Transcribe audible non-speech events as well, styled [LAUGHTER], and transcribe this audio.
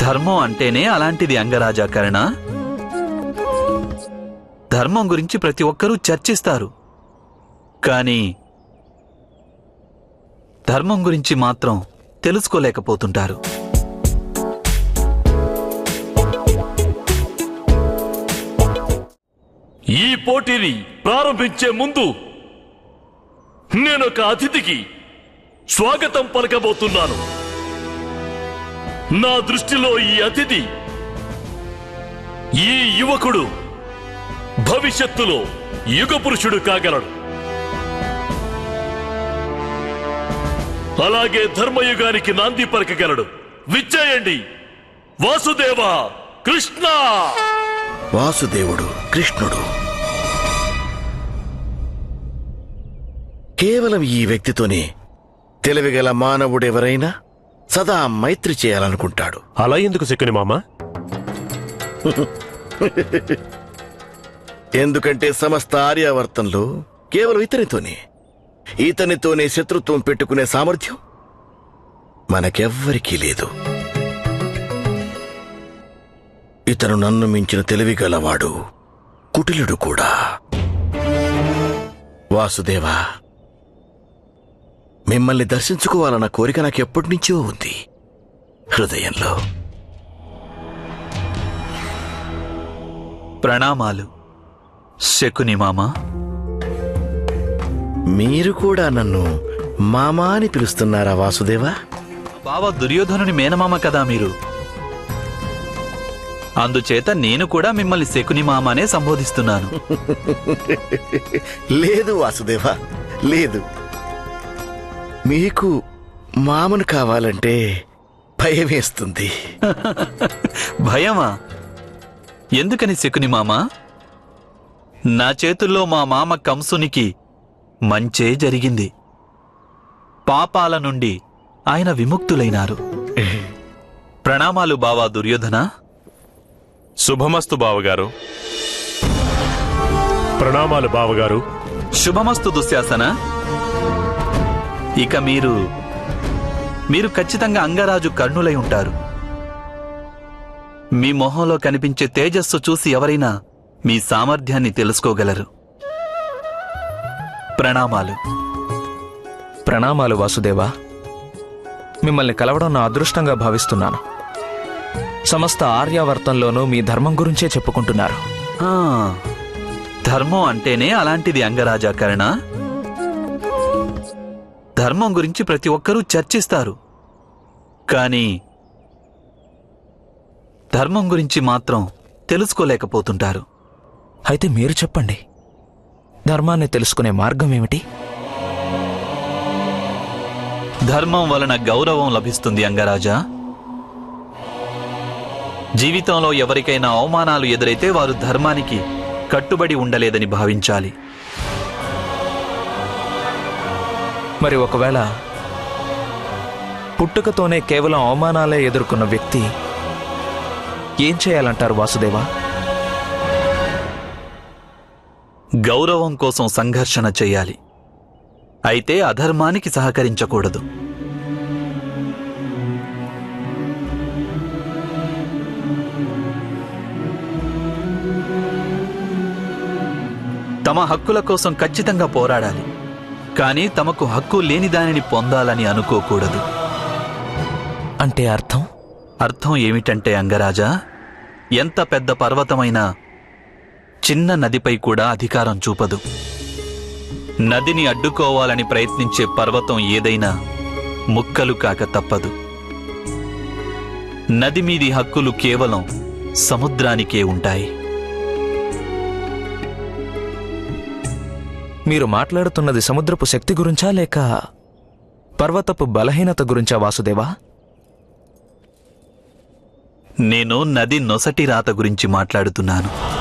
ధర్మం అంటేనే అలాంటిది అంగరాజాకరణ. ధర్మం గురించి ప్రతి ఒక్కరూ చర్చిస్తారు. కానీ ధర్మం గురించి మాత్రం తెలుసుకోలేకపోతుంటారు. ఈ పోటీని ప్రారంభించే ముందు నేనొక అతిథికి స్వాగతం పలకబోతున్నాను. నా దృష్టిలో ఈ అతిథి ఈ యువకుడు భవిష్యత్తులో యుగ పురుషుడు కాగలడు. అలాగే ధర్మయుగానికి నాంది పలకగలడు. విచ్చేయండి. వాసుదేవ కృష్ణ! వాసుదేవుడు కృష్ణుడు. కేవలం ఈ వ్యక్తితోనే తెలివిగల మానవుడెవరైనా సదా మైత్రి చేయాలనుకుంటాడు. అలా ఎందుకు శకుని మామ? [LAUGHS] ఎందుకంటే సమస్త ఆర్యావర్తంలో కేవలం ఇతనితోనే. ఇతనితోనే శత్రుత్వం పెట్టుకునే సామర్థ్యం మనకెవ్వరికీ లేదు. ఇతను నన్ను మించిన తెలివిగలవాడు కుటిలుడు కూడా. వాసుదేవా మిమ్మల్ని దర్శించుకోవాలన్న కోరిక నాకు ఎప్పటి నుంచో ఉంది. హృదయంలో. ప్రణామాలు. శకుని మామ. మీరు కూడా నన్ను మామా అని పిలుస్తున్నారా వాసుదేవా? బావ దుర్యోధనుని మేనమామ కదా మీరు. అందుచేత నేను కూడా మిమ్మల్ని శకుని మామనే సంబోధిస్తున్నాను. [LAUGHS] లేదు వాసుదేవా లేదు. మీకు మామను కావాలంటే భయమేస్తుంది. భయమా? ఎందుకని శకుని మామ? నా చేతుల్లో మా మామ కంసునికి మంచే జరిగింది. పాపాల నుండి ఆయన విముక్తులైనారు. ప్రణామాలు బావా దుర్యోధన. శుభమస్తు బావగారు. ప్రణామాలు బావగారు. శుభమస్తు దుశ్శాసన. ఇక మీరు మీరు ఖచ్చితంగా అంగరాజు కర్ణులై ఉంటారు. మీ మొహంలో కనిపించే తేజస్సు చూసి ఎవరైనా మీ సామర్థ్యాన్ని తెలుసుకోగలరు. ప్రణామాలు. ప్రణామాలు వాసుదేవా. మిమ్మల్ని కలవడం నా అదృష్టంగా భావిస్తున్నాను. సమస్త ఆర్యావర్తంలోనూ మీ ధర్మం గురించే చెప్పుకుంటున్నారు. ధర్మం అంటేనే అలాంటిది అంగరాజాకరణ. ధర్మం గురించి ప్రతి ఒక్కరూ చర్చిస్తారు. కానీ ధర్మం గురించి మాత్రం తెలుసుకోలేకపోతుంటారు. అయితే మీరు చెప్పండి. ధర్మాన్ని తెలుసుకునే మార్గం ఏమిటి? ధర్మం వలన గౌరవం లభిస్తుంది అంగరాజా. జీవితంలో ఎవరికైనా అవమానాలు ఎదురైతే వారు ధర్మానికి కట్టుబడి ఉండలేదని భావించాలి. మరి ఒకవేళ పుట్టుకతోనే కేవలం అవమానాలే ఎదుర్కొన్న వ్యక్తి ఏం చేయాలంటారు వాసుదేవా? గౌరవం కోసం సంఘర్షణ చేయాలి. అయితే అధర్మానికి సహకరించకూడదు. తమ హక్కుల కోసం ఖచ్చితంగా పోరాడాలి. కానీ తమకు హక్కు లేని దానిని పొందాలని అనుకోకూడదు. అంటే అర్థం? అర్థం ఏమిటంటే అంగరాజా ఎంత పెద్ద పర్వతమైనా చిన్న నదిపై కూడా అధికారం చూపదు. నదిని అడ్డుకోవాలని ప్రయత్నించే పర్వతం ఏదైనా ముక్కలు కాక తప్పదు. నది మీది హక్కులు కేవలం సముద్రానికే ఉంటాయి. మీరు మాట్లాడుతున్నది సముద్రపు శక్తి గురించా లేక పర్వతపు బలహీనత గురించా వాసుదేవా? నేను నది నొసటి రాత గురించి మాట్లాడుతున్నాను.